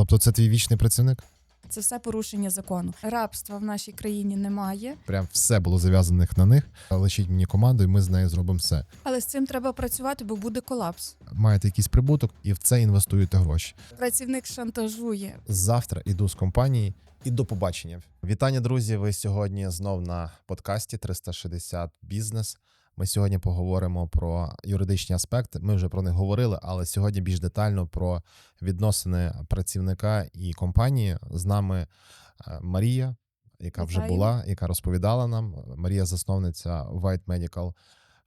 Тобто це твій вічний працівник? Це все порушення закону. Рабства в нашій країні немає, Прям все було зав'язаних на них. Лишіть мені команду, і ми з нею зробимо все. але з цим треба працювати, бо буде колапс. Маєте якийсь прибуток і в це інвестуєте гроші. Працівник шантажує. Завтра іду з компанії і до побачення. Вітання, друзі! Ви сьогодні знов на подкасті 360 бізнес. Ми сьогодні поговоримо про юридичні аспекти. Ми вже про них говорили, але сьогодні більш детально про відносини працівника і компанії. З нами е, Марія, яка вже була, яка розповідала нам. Марія, засновниця White Medical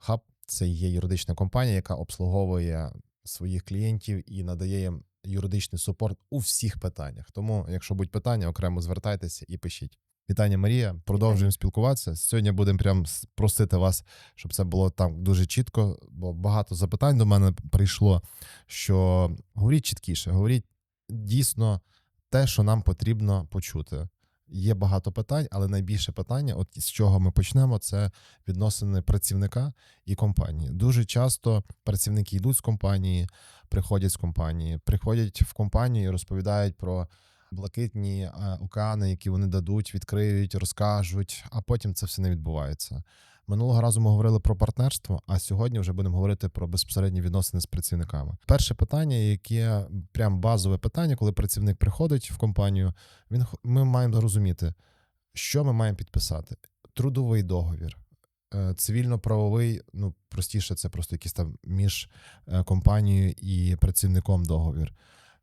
Hub. Це є юридична компанія, яка обслуговує своїх клієнтів і надає їм юридичний супорт у всіх питаннях. Тому, якщо будуть питання, окремо звертайтеся і пишіть. Вітання, Марія. Продовжуємо спілкуватися. Сьогодні будемо прям просити вас, щоб це було там дуже чітко, бо багато запитань до мене прийшло. Що говоріть чіткіше, говоріть дійсно те, що нам потрібно почути. Є багато питань, але найбільше питання, от з чого ми почнемо, це відносини працівника і компанії. Дуже часто працівники йдуть з компанії, приходять з компанії, приходять в компанію і розповідають про блакитні е, океани, які вони дадуть, відкриють, розкажуть, а потім це все не відбувається. Минулого разу ми говорили про партнерство, а сьогодні вже будемо говорити про безпосередні відносини з працівниками. Перше питання, яке прям базове питання, коли працівник приходить в компанію, він ми маємо зрозуміти, що ми маємо підписати: трудовий договір, е, цивільно-правовий, ну простіше, це просто якийсь там між е, компанією і працівником договір,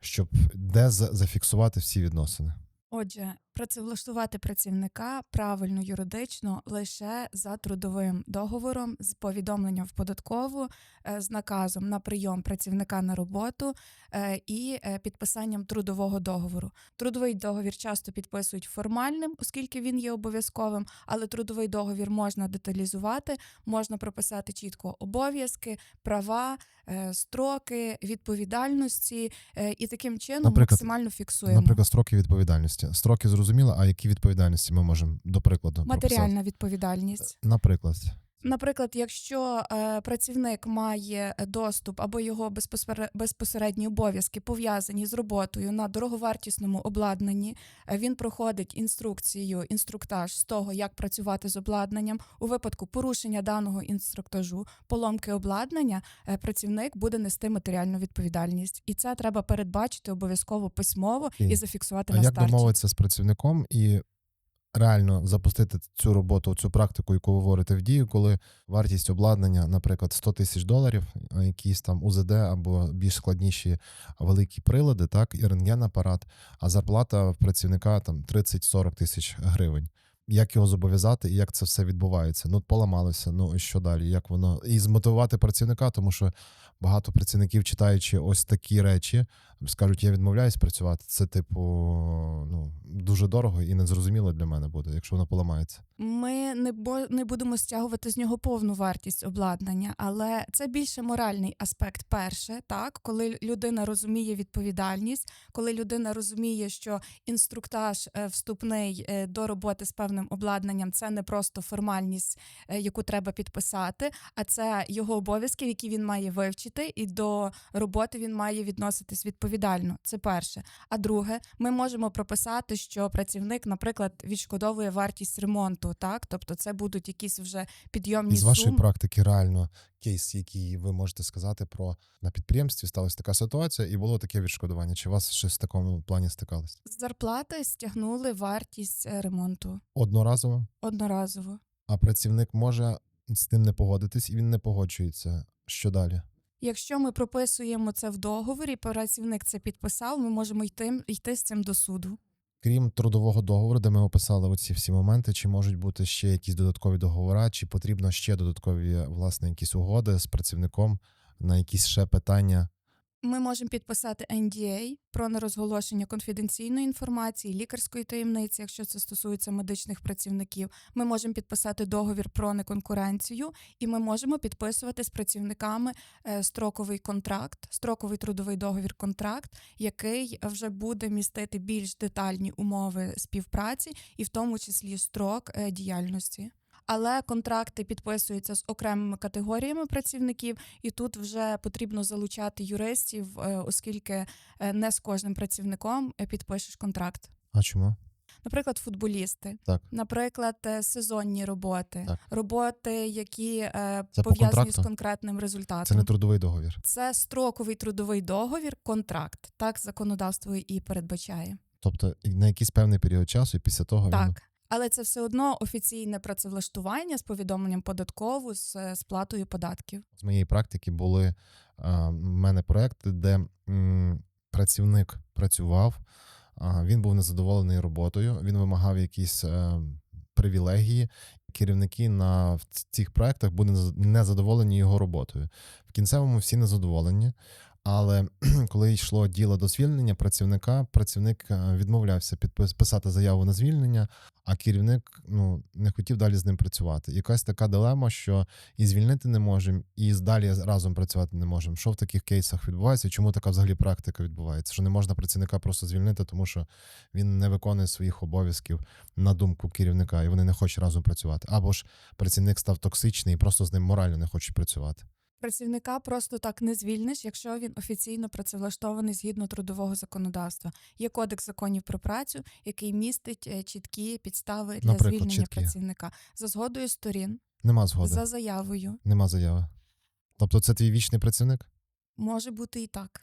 щоб де зафіксувати всі відносини. Отже, працевлаштувати працівника правильно юридично лише за трудовим договором з повідомленням в податкову, е, з наказом на прийом працівника на роботу е, і е, підписанням трудового договору. Трудовий договір часто підписують формальним, оскільки він є обов'язковим, але трудовий договір можна деталізувати, можна прописати чітко обов'язки, права, строки, відповідальності, і таким чином Наприклад, максимально фіксуємо. Наприклад, строки відповідальності. Строки зрозуміло, а які відповідальності ми можемо до прикладу прописати? Матеріальна відповідальність. Наприклад, Наприклад, якщо е, працівник має доступ або його безпосере- безпосередні обов'язки пов'язані з роботою на дороговартісному обладнанні, е, він проходить інструкцію, інструктаж з того, як працювати з обладнанням. У випадку порушення даного інструктажу, поломки обладнання, е, працівник буде нести матеріальну відповідальність, і це треба передбачити обов'язково письмово Окей. і зафіксувати а на як старті. домовитися з працівником і реально запустити цю роботу, цю практику, яку ви говорите в дію, коли вартість обладнання, наприклад, 100 тисяч доларів, якісь там УЗД або більш складніші великі прилади, так, і рентген-апарат, а зарплата працівника там 30-40 тисяч гривень. Як його зобов'язати і як це все відбувається? Ну, поламалося, ну і що далі? Як воно? І змотивувати працівника, тому що багато працівників, читаючи ось такі речі, скажуть, я відмовляюсь працювати. Це, типу, ну, дуже дорого і незрозуміло для мене буде, якщо воно поламається. Ми не бо не будемо стягувати з нього повну вартість обладнання, але це більше моральний аспект. Перше, так коли людина розуміє відповідальність, коли людина розуміє, що інструктаж е, вступний е, до роботи з певним обладнанням це не просто формальність, е, яку треба підписати, а це його обов'язки, які він має вивчити, і до роботи він має відноситись відповідально. Це перше. А друге, ми можемо прописати, що працівник, наприклад, відшкодовує вартість ремонту, так тобто це будуть якісь вже підйомні з вашої суми. практики реально кейс, який ви можете сказати про на підприємстві, сталася така ситуація, і було таке відшкодування. Чи у вас щось в такому плані стикалось? З зарплати стягнули вартість е, ремонту Одноразово, одноразово. а працівник може з тим не погодитись, і він не погоджується. Що далі? Якщо ми прописуємо це в договорі, працівник це підписав, ми можемо йти, йти з цим до суду. Крім трудового договору, де ми описали оці всі моменти, чи можуть бути ще якісь додаткові договори, чи потрібно ще додаткові власне якісь угоди з працівником на якісь ще питання? Ми можемо підписати NDA про нерозголошення конфіденційної інформації, лікарської таємниці, якщо це стосується медичних працівників. Ми можемо підписати договір про неконкуренцію, і ми можемо підписувати з працівниками е, строковий контракт, строковий трудовий договір контракт, який вже буде містити більш детальні умови співпраці, і в тому числі строк е, діяльності. Але контракти підписуються з окремими категоріями працівників, і тут вже потрібно залучати юристів, е, оскільки е, не з кожним працівником е, підпишеш контракт. А чому? Наприклад, футболісти, Так. наприклад, сезонні роботи, Так. роботи, які е, пов'язані з конкретним результатом. Це не трудовий договір. Це строковий трудовий договір, контракт. Так законодавство і передбачає. Тобто на якийсь певний період часу, і після того він Так. Але це все одно офіційне працевлаштування з повідомленням податкову з е, сплатою податків. з моєї практики були а, в мене проекти, де працівник працював, він був незадоволений роботою, він вимагав якісь е, привілегії. Керівники на цих проектах нез- незадоволені його роботою. В кінцевому всі незадоволені. Але коли йшло діло до звільнення працівника, працівник е, відмовлявся підпис- писати заяву на звільнення, а керівник ну не хотів далі з ним працювати. Якась така дилема, що і звільнити не можемо, і далі разом працювати не можемо. Що в таких кейсах відбувається? Чому така взагалі практика відбувається? Що не можна працівника просто звільнити, тому що він не виконує своїх обов'язків на думку керівника, і вони не хочуть разом працювати. Або ж працівник став токсичний і просто з ним морально не хочуть працювати. Працівника просто так не звільниш, якщо він офіційно працевлаштований згідно трудового законодавства. Є кодекс законів про працю, який містить е, чіткі підстави для Наприклад, звільнення чіткі. працівника за згодою сторін, Нема згоди, за заявою. нема заяви. Тобто, це твій вічний працівник? Може бути і так.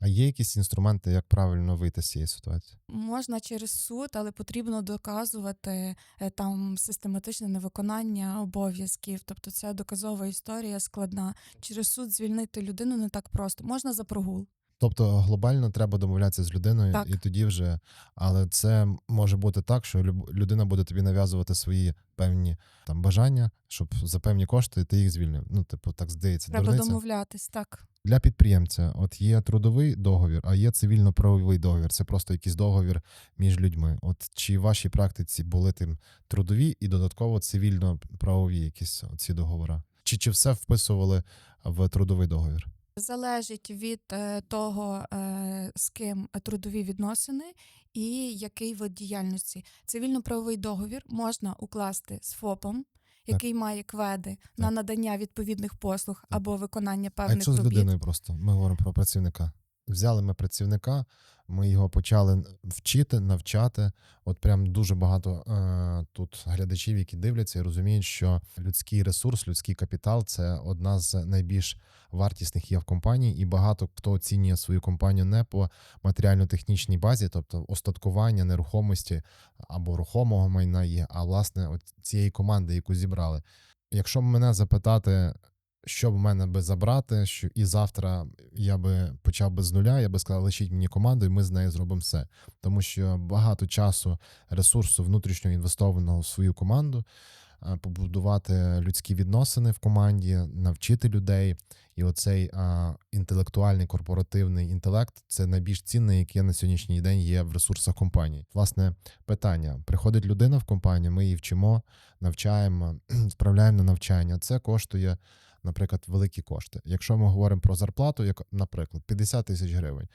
А є якісь інструменти, як правильно вийти з цієї ситуації? Можна через суд, але потрібно доказувати е, там систематичне невиконання обов'язків. Тобто це доказова історія складна. Через суд звільнити людину не так просто. Можна за прогул. Тобто глобально треба домовлятися з людиною, Так. і тоді вже. Але це може бути так, що людина буде тобі нав'язувати свої певні там бажання, щоб за певні кошти ти їх звільнив. Ну, типу, так здається, Треба дурниця. домовлятись. Так Для підприємця, от є трудовий договір, а є цивільно-правовий договір. Це просто якийсь договір між людьми. От чи в вашій практиці були тим трудові і додатково цивільно-правові якісь ці договори? Чи, чи все вписували в трудовий договір? залежить від е, того, е, з ким трудові відносини і який вид діяльності. Цивільно-правовий договір можна укласти з ФОПом. Який має кведи на надання відповідних послуг або виконання А певних якщо з людиною просто? Ми говоримо про працівника. Взяли ми працівника, ми його почали вчити, навчати. От прям дуже багато е, тут глядачів, які дивляться і розуміють, що людський ресурс, людський капітал це одна з найбільш вартісних є в компанії, і багато хто оцінює свою компанію не по матеріально-технічній базі, тобто остаткування нерухомості або рухомого майна є, а власне от цієї команди, яку зібрали. Якщо мене запитати, що б мене би забрати, що і завтра я би почав би з нуля, я би сказав, лишіть мені команду, і ми з нею зробимо все. Тому що багато часу, ресурсу внутрішньо інвестованого в свою команду, е, побудувати людські відносини в команді, навчити людей. І оцей а, інтелектуальний корпоративний інтелект це найбільш цінне, яке на сьогоднішній день є в ресурсах компанії. Власне, питання: приходить людина в компанію, ми її вчимо, навчаємо, відправляємо на навчання. Це коштує наприклад, великі кошти. Якщо ми говоримо про зарплату, як, наприклад, 50 тисяч гривень,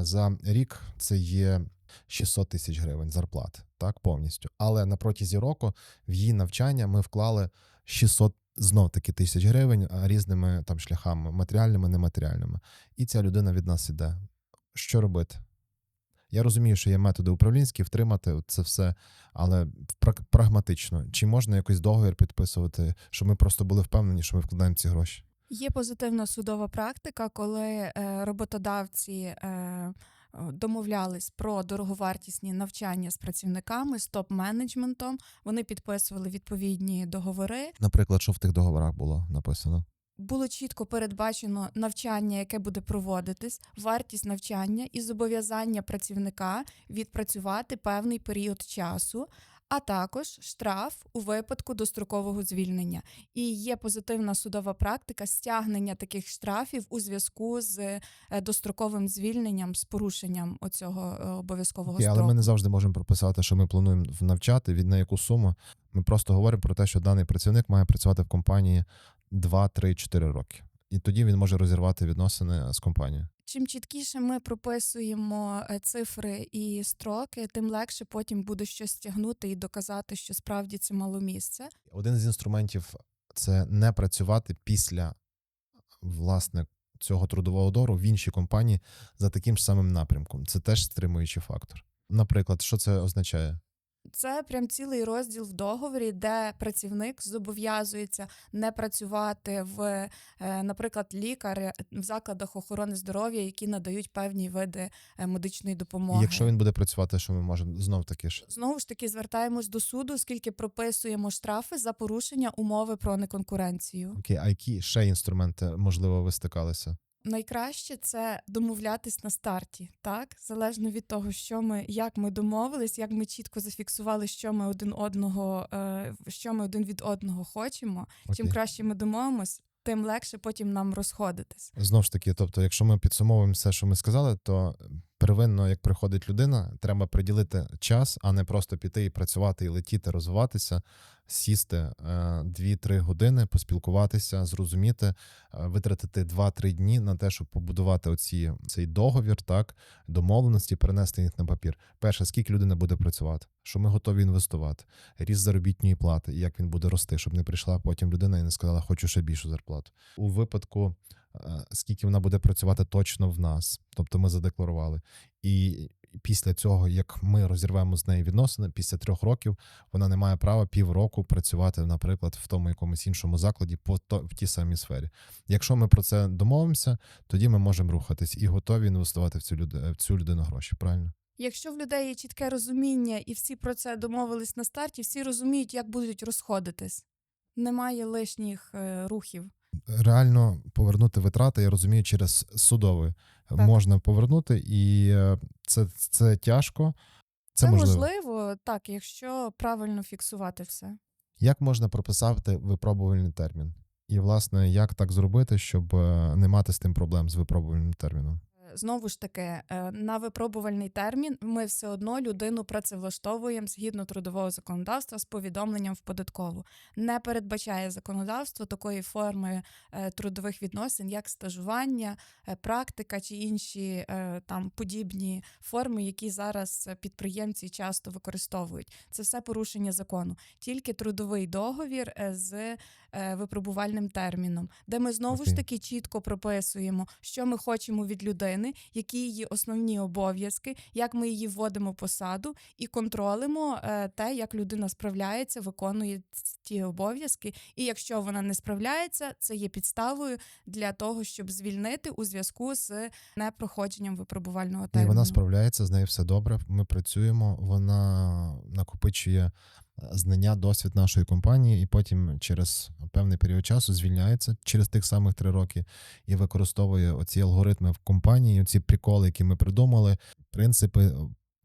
за рік це є 600 тисяч гривень зарплати, так, повністю. Але на протязі року в її навчання ми вклали 600 знов таки тисяч гривень різними там шляхами, матеріальними, нематеріальними. І ця людина від нас іде. Що робити? Я розумію, що є методи управлінські, втримати це все, але пра- прагматично. Чи можна якийсь договір підписувати, щоб ми просто були впевнені, що ми вкладаємо ці гроші? Є позитивна судова практика, коли е, роботодавці е, домовлялись про дороговартісні навчання з працівниками, з топ-менеджментом. Вони підписували відповідні договори. Наприклад, що в тих договорах було написано? Було чітко передбачено навчання, яке буде проводитись, вартість навчання і зобов'язання працівника відпрацювати певний період часу, а також штраф у випадку дострокового звільнення. І є позитивна судова практика стягнення таких штрафів у зв'язку з е, достроковим звільненням з порушенням оцього е, обов'язкового Окей, але ми не завжди можемо прописати, що ми плануємо навчати від на яку суму. Ми просто говоримо про те, що даний працівник має працювати в компанії 2, 3, 4 роки. І тоді він може розірвати відносини з компанією. Чим чіткіше ми прописуємо е, цифри і строки, тим легше потім буде щось стягнути і доказати, що справді це мало місце. Один з інструментів це не працювати після власне цього трудового договору в іншій компанії за таким ж самим напрямком. Це теж стримуючий фактор. Наприклад, що це означає? Це прям цілий розділ в договорі, де працівник зобов'язується не працювати в, е, наприклад, лікар в закладах охорони здоров'я, які надають певні види е, медичної допомоги. якщо він буде працювати, що ми можемо знов таки ж Знову ж таки звертаємось до суду, оскільки прописуємо штрафи за порушення умови про неконкуренцію. окей, а які ще інструменти можливо ви стикалися? Найкраще це домовлятись на старті, так залежно від того, що ми як ми домовились, як ми чітко зафіксували, що ми один одного, е, що ми один від одного хочемо. Чим краще ми домовимось, тим легше потім нам розходитись. Знову ж таки, тобто, якщо ми підсумовуємо все, що ми сказали, то первинно, як приходить людина, треба приділити час, а не просто піти і працювати, і летіти, розвиватися, сісти е, 2-3 години, поспілкуватися, зрозуміти, е, витратити 2-3 дні на те, щоб побудувати оці, цей договір, так, домовленості, перенести їх на папір. Перше, скільки людина буде працювати, що ми готові інвестувати, ріст заробітної плати, і як він буде рости, щоб не прийшла потім людина і не сказала, хочу ще більшу зарплату. У випадку, е, скільки вона буде працювати точно в нас, тобто ми задекларували. І після цього, як ми розірвемо з нею відносини, після трьох років вона не має права півроку працювати, наприклад, в тому якомусь іншому закладі по то, в тій самій сфері. Якщо ми про це домовимося, тоді ми можемо рухатись і готові інвестувати в цю люд- в цю людину гроші. Правильно? Якщо в людей є чітке розуміння і всі про це домовились на старті, всі розуміють, як будуть розходитись. Немає лишніх е, рухів. Реально повернути витрати, я розумію, через судове можна повернути, і е, це, це тяжко. Це, Це можливо. можливо, так, якщо правильно фіксувати все. Як можна прописати випробувальний термін? І, власне, як так зробити, щоб е, не мати з тим проблем з випробувальним терміном? Знову ж таки, е, на випробувальний термін ми все одно людину працевлаштовуємо згідно трудового законодавства з повідомленням в податкову. Не передбачає законодавство такої форми е, трудових відносин, як стажування, е, практика чи інші там подібні форми, які зараз підприємці часто використовують. Це все порушення закону. Тільки трудовий договір з випробувальним терміном, де ми знову ж таки чітко прописуємо, що ми хочемо від людини, які її основні обов'язки, як ми її вводимо посаду, і контролимо е, те, як людина справляється, виконує ті обов'язки. І якщо вона не справляється, це є підставою для того, щоб звільнити у зв'язку з непроходженням випробувального І вона справляється, з нею все добре. Ми працюємо, вона накопичує е, знання, досвід нашої компанії, і потім через певний період часу звільняється через тих самих три роки і використовує оці алгоритми в компанії, оці приколи, які ми придумали, принципи.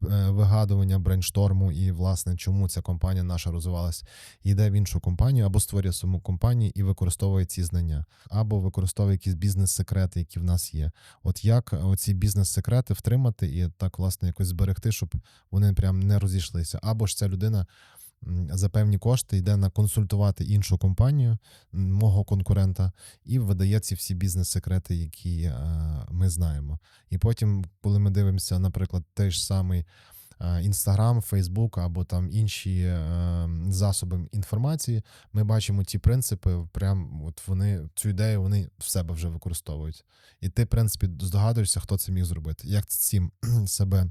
Е, Вигадування брейншторму і власне чому ця компанія наша розвивалась, йде в іншу компанію або створює саму компанію і використовує ці знання, або використовує якісь бізнес-секрети, які в нас є. От як оці бізнес-секрети втримати і так, власне, якось зберегти, щоб вони прям не розійшлися. Або ж ця людина за певні кошти йде на консультувати іншу компанію, мого конкурента, і видає ці всі бізнес-секрети, які е, ми знаємо. І потім, коли ми дивимося, наприклад, той ж самий. Інстаграм, Фейсбук або там інші е, засоби інформації, ми бачимо ті принципи, прям от вони цю ідею вони в себе вже використовують. І ти, в принципі, здогадуєшся, хто це міг зробити, як цим себе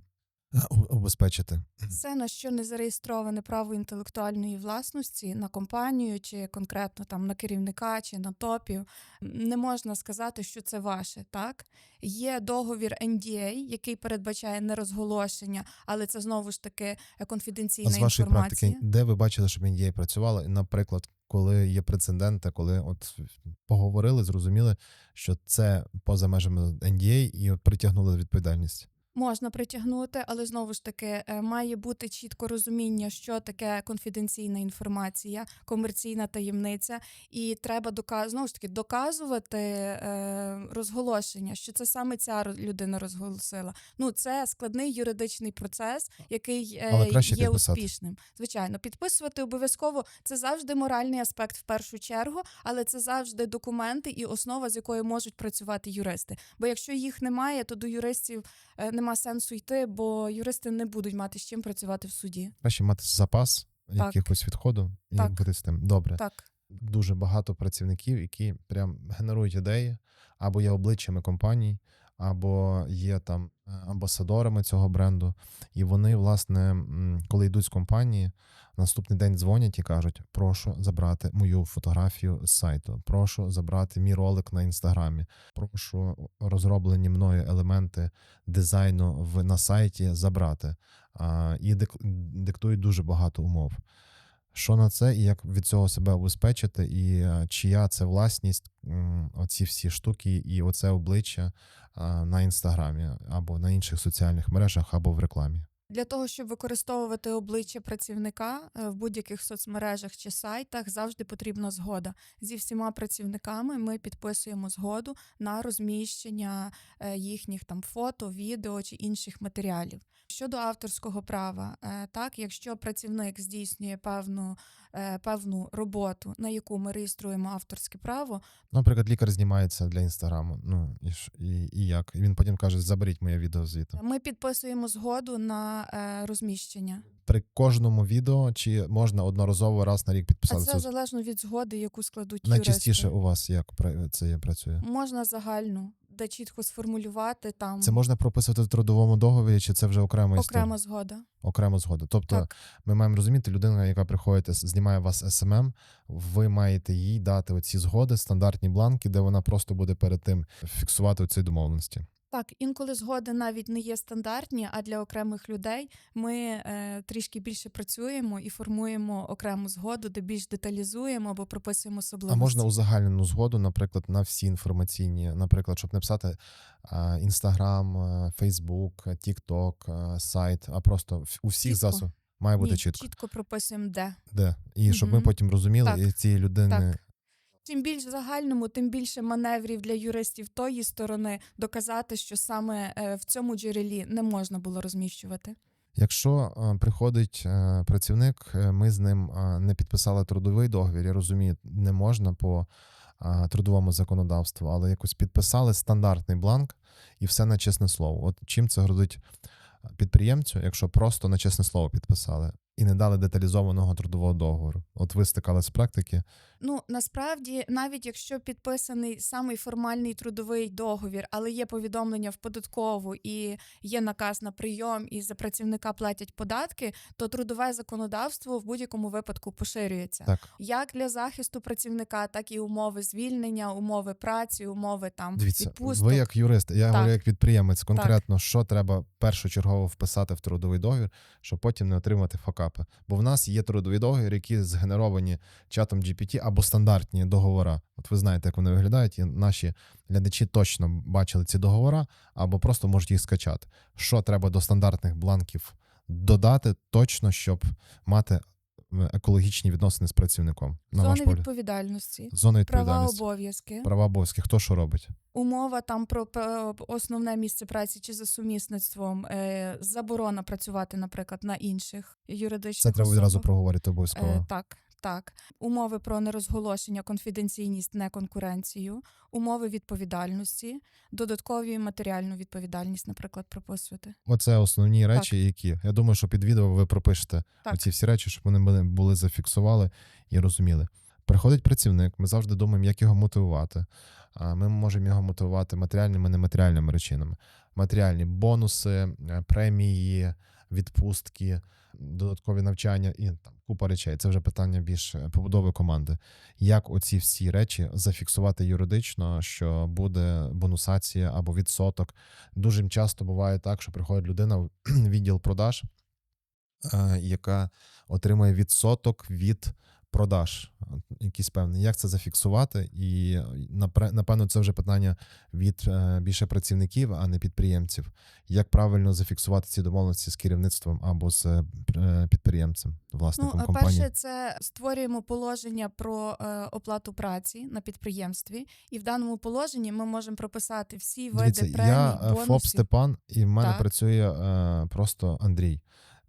е, обезпечити. Все, на що не зареєстроване право інтелектуальної власності на компанію, чи конкретно там на керівника, чи на топів, не можна сказати, що це ваше. Так є договір NDA, який передбачає нерозголошення, але це знову ж таки е, конфіденційна А з вашої інформація. практики, де ви бачили, щоб NDA працювала? Наприклад, коли є прецеденти, коли от поговорили, зрозуміли, що це поза межами NDA і притягнули до відповідальності. Можна притягнути, але знову ж таки е, має бути чітко розуміння, що таке конфіденційна інформація, комерційна таємниця, і треба доказ... знову ж таки доказувати е, розголошення, що це саме ця людина розголосила. Ну це складний юридичний процес, який е, Але краще є підписати. успішним. Звичайно, підписувати обов'язково це завжди моральний аспект в першу чергу, але це завжди документи і основа, з якою можуть працювати юристи. Бо якщо їх немає, то до юристів е, нема сенсу йти, бо юристи не будуть мати з чим працювати в суді. Краще мати запас Так. якихось відходу і Так. бути з тим. Добре. Так. Дуже багато працівників, які прям генерують ідеї, або є обличчями компаній, або є там е, амбасадорами цього бренду. І вони, власне, коли йдуть з компанії, наступний день дзвонять і кажуть: прошу забрати мою фотографію з сайту, прошу забрати мій ролик на інстаграмі, прошу розроблені мною елементи дизайну в, на сайті забрати. І дик, диктують дуже багато умов. Що на це і як від цього себе обезпечити, і е, чия це власність, оці всі штуки, і оце обличчя на інстаграмі або на інших соціальних мережах, або в рекламі. Для того, щоб використовувати обличчя працівника е, в будь-яких соцмережах чи сайтах, завжди потрібна згода. Зі всіма працівниками ми підписуємо згоду на розміщення е, їхніх там фото, відео чи інших матеріалів. Щодо авторського права, е, так, якщо працівник здійснює певну, певну роботу, на яку ми реєструємо авторське право, Наприклад, лікар знімається для інстаграму. Ну і, і, і як? І він потім каже: заберіть моє відео звідти. ми підписуємо згоду на е, розміщення. При кожному відео чи можна одноразово раз на рік А підписати це залежно від згоди, яку складуть найчастіше юристи. у вас як це працює? Можна загальну, де чітко сформулювати там Це можна прописувати в трудовому договорі, чи це вже окрема історія? окрема згода. окрема згода. Тобто Так. ми маємо розуміти, людина, яка приходить, знімає вас СММ, ви маєте їй дати оці згоди, стандартні бланки, де вона просто буде перед тим фіксувати ці домовленості. Так, інколи згоди навіть не є стандартні, а для окремих людей ми е, трішки більше працюємо і формуємо окрему згоду, де більш деталізуємо або прописуємо А особливості. можна узагальнену згоду, наприклад, на всі інформаційні, наприклад, щоб не писати Інстаграм, Фейсбук, Тікток, сайт, а просто у всіх засобах має бути Ні, чітко. чітко прописуємо де. Де? І щоб ми потім розуміли, Так. і цієї людини. Так. Чим більш загальному, тим більше маневрів для юристів тої сторони доказати, що саме е, в цьому джерелі не можна було розміщувати. Якщо е, приходить е, працівник, ми з ним не підписали трудовий договір, я розумію, не можна по трудовому законодавству, але якось підписали стандартний бланк і все на чесне слово. От чим це грозить підприємцю, якщо просто на чесне слово підписали і не дали деталізованого трудового договору? От ви стикали з практики. Ну насправді, навіть якщо підписаний самий формальний трудовий договір, але є повідомлення в податкову і є наказ на прийом, і за працівника платять податки, то трудове законодавство в будь-якому випадку поширюється. Так, Як для захисту працівника, так і умови звільнення, умови праці, умови там дивіться, відпусток. ви як юрист, я Так. говорю як підприємець, конкретно, що треба першочергово вписати в трудовий договір, щоб потім не отримати факапи. Бо в нас є трудові договір, які згенеровані чатом GPT або стандартні договори. От ви знаєте, як вони виглядають, і наші глядачі точно бачили ці договори, або просто можуть їх скачати. Що треба до стандартних бланків додати точно, щоб мати екологічні відносини з працівником на зони відповідальності, Зона права обов'язки. права обов'язки. Хто що робить? Умова там про про основне місце праці чи за сумісництвом, е, заборона працювати, наприклад, на інших юридичних Це треба особах. відразу проговорити обов'язково. Е, так, так. Умови про нерозголошення, конфіденційність, неконкуренцію, умови відповідальності, додаткові матеріальну відповідальність, наприклад, прописувати. Оце основні речі, які я думаю, що під відео ви пропишете Так. оці всі речі, щоб вони були, зафіксували і розуміли. Приходить працівник, ми завжди думаємо, як його мотивувати. Ми можемо його мотивувати матеріальними, і нематеріальними речинами. Матеріальні бонуси, е, премії, відпустки, додаткові навчання і там купа речей. Це вже питання більш е, побудови команди. Як оці всі речі зафіксувати юридично, що буде бонусація або відсоток. Дуже часто буває так, що приходить людина в відділ продаж, е, яка отримує відсоток від продаж, е, якісь певні, як це зафіксувати? І напевно, це вже питання від е, більше працівників, а не підприємців. Як правильно зафіксувати ці домовленості з керівництвом або з е, підприємцем, власником Ну, компанії? перше, це створюємо положення про оплату праці на підприємстві, і в даному положенні ми можемо прописати всі види Дивіться, премій, я е, ФОП. Степан, і в мене Так. працює просто Андрій.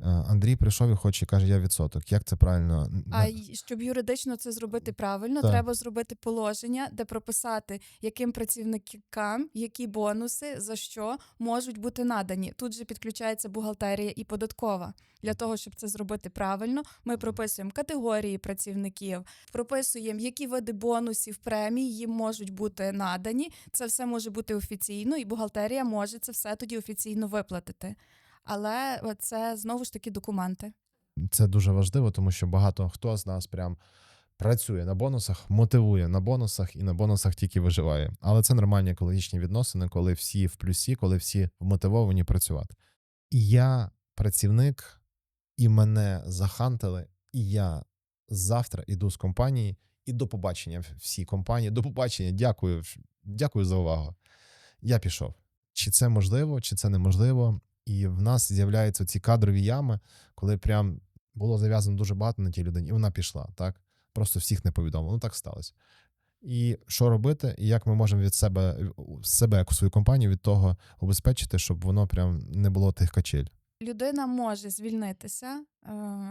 Е, Андрій прийшов і хоче, каже, я відсоток. Як це правильно? А щоб юридично це зробити правильно, Так. треба зробити положення, де прописати, яким працівникам які бонуси за що можуть бути надані. Тут же підключається бухгалтерія і податкова. Для того, щоб це зробити правильно, ми прописуємо категорії працівників, прописуємо, які види бонусів, премій їм можуть бути надані. Це все може бути офіційно, і бухгалтерія може це все тоді офіційно виплатити. Але це знову ж таки документи. Це дуже важливо, тому що багато хто з нас прям працює на бонусах, мотивує на бонусах і на бонусах тільки виживає. Але це нормальні екологічні відносини, коли всі в плюсі, коли всі вмотивовані працювати. Я працівник, і мене захантили, і я завтра іду з компанії, і до побачення всій компанії. До побачення, дякую, дякую за увагу. Я пішов. Чи це можливо, чи це неможливо? І в нас з'являються ці кадрові ями, коли прям було зав'язано дуже багато на тій людині, і вона пішла, так? Просто всіх не повідомило. Ну так сталося. І що робити, і як ми можемо від себе себе, як свою компанію, від того убезпечити, щоб воно прям не було тих качель. Людина може звільнитися,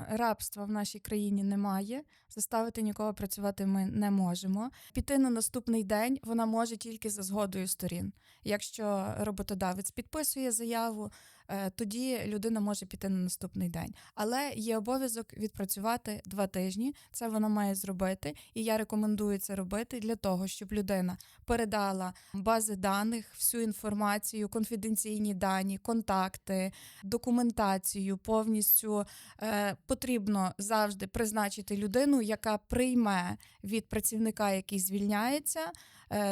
рабства в нашій країні немає. Заставити нікого працювати ми не можемо. Піти на наступний день вона може тільки за згодою сторін. Якщо роботодавець підписує заяву, е, тоді людина може піти на наступний день. Але є обов'язок відпрацювати два тижні. Це вона має зробити, і я рекомендую це робити для того, щоб людина передала бази даних, всю інформацію, конфіденційні дані, контакти, документацію повністю е, потрібно завжди призначити людину, яка прийме від працівника, який звільняється, е,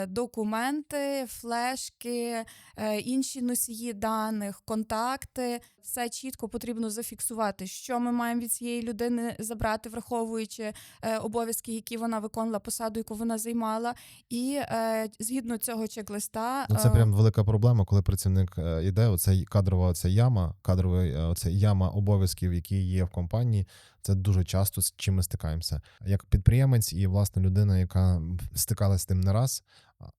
документи, флешки, е, інші носії даних, контакти. Все чітко потрібно зафіксувати, що ми маємо від цієї людини забрати, враховуючи е, обов'язки, які вона виконувала, посаду, яку вона займала, і е, згідно цього чек-листа Ну, це е, прям велика проблема, коли працівник е, іде, оце кадрова оця яма, кадрова е, оця яма обов'язків, які є в компанії. Це дуже часто з чим ми стикаємося. Як підприємець і власне людина, яка стикалася з тим не раз.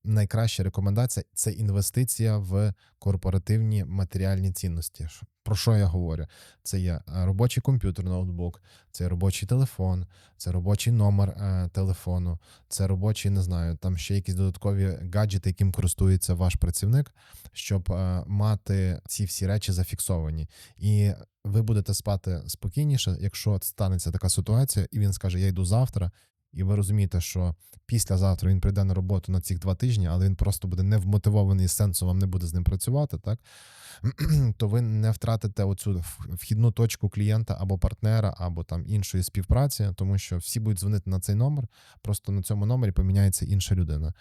Найкраща рекомендація це інвестиція в корпоративні матеріальні цінності. Про що я говорю? Це є е, робочий комп'ютер, ноутбук, це робочий телефон, це робочий номер е, телефону, це робочі, не знаю, там ще якісь додаткові гаджети, яким користується ваш працівник, щоб е, мати ці всі речі зафіксовані. І ви будете спати спокійніше, якщо станеться така ситуація, і він скаже: Я йду завтра. І ви розумієте, що післязавтра він прийде на роботу на цих два тижні, але він просто буде невмотивований сенсу, вам не буде з ним працювати, так то ви не втратите оцю вхідну точку клієнта або партнера, або там іншої співпраці, тому що всі будуть дзвонити на цей номер, просто на цьому номері поміняється інша людина.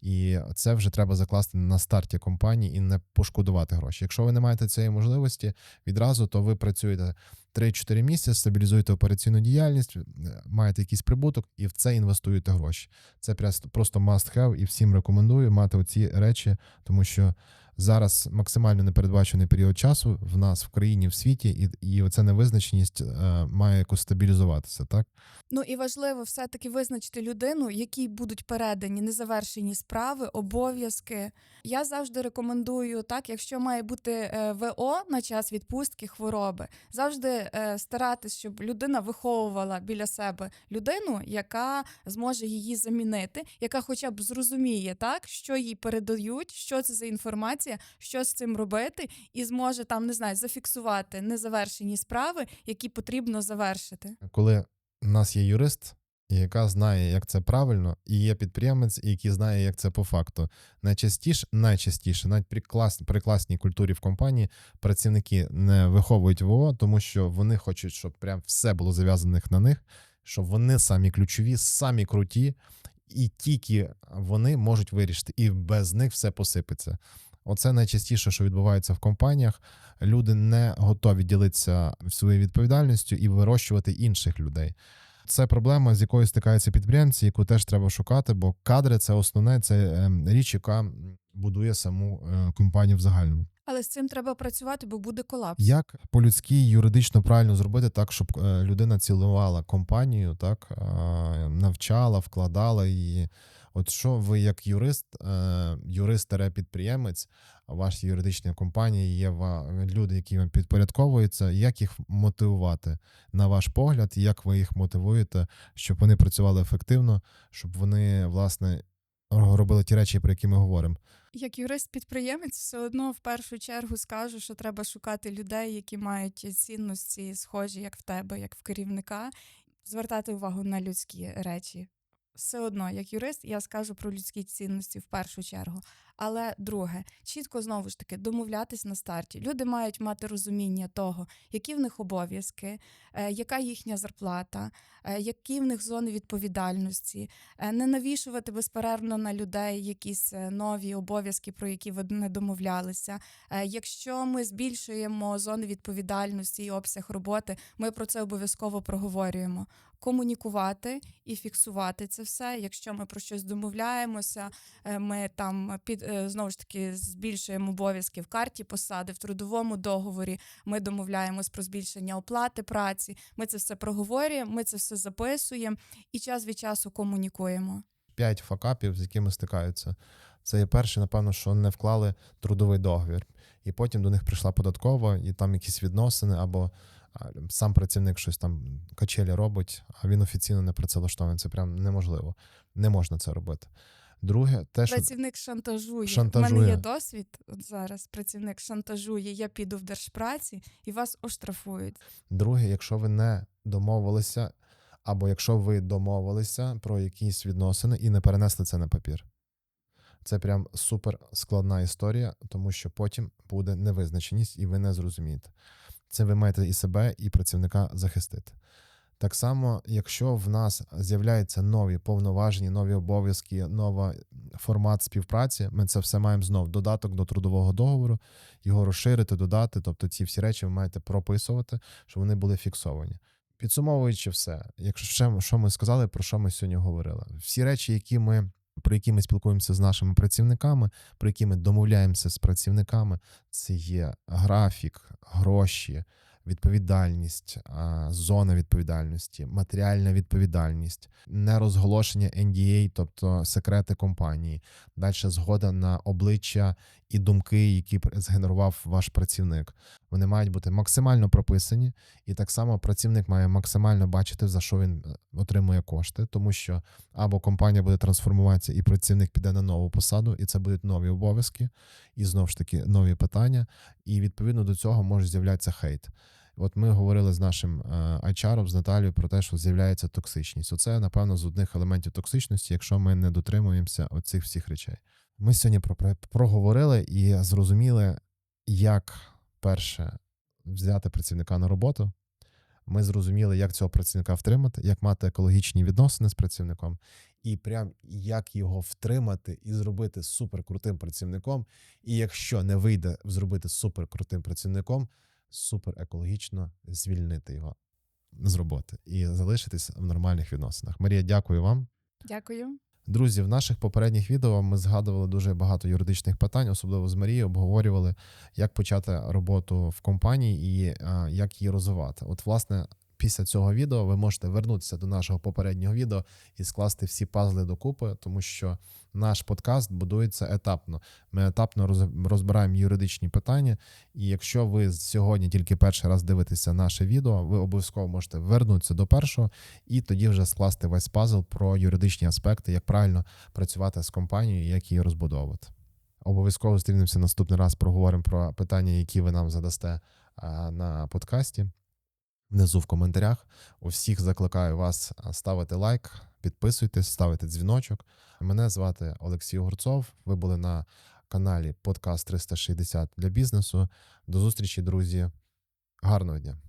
І це вже треба закласти на старті компанії і не пошкодувати гроші. Якщо ви не маєте цієї можливості відразу, то ви працюєте 3-4 місяці, стабілізуєте операційну діяльність, е, маєте якийсь прибуток і в це інвестуєте гроші. Це просто must have, і всім рекомендую мати оці речі, тому що зараз максимально непередбачений період часу в нас в країні, в світі, і, і оця невизначеність е, має якось стабілізуватися. Так Ну і важливо все-таки визначити людину, якій будуть передані незавершені справи, обов'язки. Я завжди рекомендую, так, якщо має бути е, ВО на час відпустки хвороби, завжди е, старатись, щоб людина виховувала біля себе людину, яка зможе її замінити, яка хоча б зрозуміє, так, що їй передають, що це за інформація, що з цим робити, і зможе там не знаю, зафіксувати незавершені справи, які потрібно завершити. коли в нас є юрист, яка знає, як це правильно, і є підприємець, який знає, як це по факту. Найчастіше, найчастіше, навіть при, клас, при класній культурі в компанії працівники не виховують ВО, тому що вони хочуть, щоб прям все було зав'язане на них, щоб вони самі ключові, самі круті, і тільки вони можуть вирішити, і без них все посипеться. Оце найчастіше, що відбувається в компаніях. Люди не готові ділитися своєю відповідальністю і вирощувати інших людей. Це проблема, з якою стикаються підприємці, яку теж треба шукати, бо кадри це основне, це ем, річ, яка будує саму е, компанію в загальному. Але з цим треба працювати, бо буде колапс. Як по-людськи юридично правильно зробити так, щоб е, людина цілувала компанію, так навчала, вкладала її. От що ви як юрист, е, юрист-підприємець, вашій юридичній компанії є люди, які вам підпорядковуються. Як їх мотивувати на ваш погляд? Як ви їх мотивуєте, щоб вони працювали ефективно, щоб вони власне робили ті речі, про які ми говоримо? Як юрист-підприємець, все одно в першу чергу скажу, що треба шукати людей, які мають цінності схожі, як в тебе, як в керівника, звертати увагу на людські речі. Все одно, як юрист, я скажу про людські цінності в першу чергу. Але друге, чітко знову ж таки домовлятись на старті. Люди мають мати розуміння того, які в них обов'язки, е, яка їхня зарплата, е, які в них зони відповідальності, Е, не навішувати безперервно на людей якісь нові обов'язки, про які ви не домовлялися. Якщо ми збільшуємо зони відповідальності і обсяг роботи, ми про це обов'язково проговорюємо. Комунікувати і фіксувати це все. Якщо ми про щось домовляємося, е, ми там під е, знову ж таки збільшуємо обов'язки в карті посади, в трудовому договорі. Ми домовляємось про збільшення оплати праці. Ми це все проговорюємо, ми це все записуємо і час від часу комунікуємо. п'ять факапів, з якими стикаються. Це є перше, напевно, що не вклали трудовий договір. І потім до них прийшла податкова, і там якісь відносини, або сам працівник щось там качелі робить, а він офіційно не працевлаштований. Це прям неможливо. Не можна це робити. Друге, те, що Працівник шантажує. У мене є досвід от зараз. Працівник шантажує. Я піду в держпраці і вас оштрафують. Друге, якщо ви не домовилися, або якщо ви домовилися про якісь відносини і не перенесли це на папір. Це прям супер складна історія, тому що потім буде невизначеність, і ви не зрозумієте. Це ви маєте і себе, і працівника захистити. Так само, якщо в нас з'являються нові повноваження, нові обов'язки, новий формат співпраці, ми це все маємо знов додаток до трудового договору, його розширити, додати. Тобто ці всі речі ви маєте прописувати, щоб вони були фіксовані. Підсумовуючи все, якщо що ми сказали, про що ми сьогодні говорили, всі речі, які ми про які ми спілкуємося з нашими працівниками, про які ми домовляємося з працівниками, це є графік, гроші, відповідальність, зона відповідальності, матеріальна відповідальність, нерозголошення NDA, тобто секрети компанії, далі згода на обличчя і думки, які згенерував ваш працівник. Вони мають бути максимально прописані, і так само працівник має максимально бачити, за що він е, отримує кошти, тому що або компанія буде трансформуватися, і працівник піде на нову посаду, і це будуть нові обов'язки, і знову ж таки нові питання. І відповідно до цього може з'являтися хейт. От ми говорили з нашим е, HR, з Наталією про те, що з'являється токсичність. Оце, напевно, з одних елементів токсичності, якщо ми не дотримуємося оцих всіх речей. Ми сьогодні про, про- проговорили і зрозуміли, як перше взяти працівника на роботу. Ми зрозуміли, як цього працівника втримати, як мати екологічні відносини з працівником, і прям як його втримати і зробити суперкрутим працівником. І якщо не вийде зробити суперкрутим працівником, супер екологічно звільнити його з роботи і залишитись в нормальних відносинах. Марія, дякую вам. Дякую. Друзі, в наших попередніх відео ми згадували дуже багато юридичних питань, особливо з Марією, обговорювали, як почати роботу в компанії і а, як її розвивати. От, власне, після цього відео ви можете вернутися до нашого попереднього відео і скласти всі пазли докупи, тому що наш подкаст будується етапно. Ми етапно розбираємо юридичні питання. І якщо ви сьогодні тільки перший раз дивитеся наше відео, ви обов'язково можете вернутися до першого і тоді вже скласти весь пазл про юридичні аспекти, як правильно працювати з компанією, як її розбудовувати. Обов'язково зустрінемося наступний раз. Проговоримо про питання, які ви нам задасте на подкасті. Внизу в коментарях. Усіх закликаю вас ставити лайк, підписуйтесь, ставити дзвіночок. Мене звати Олексій Огурцов. Ви були на каналі Подкаст 360 для бізнесу. До зустрічі, друзі. Гарного дня!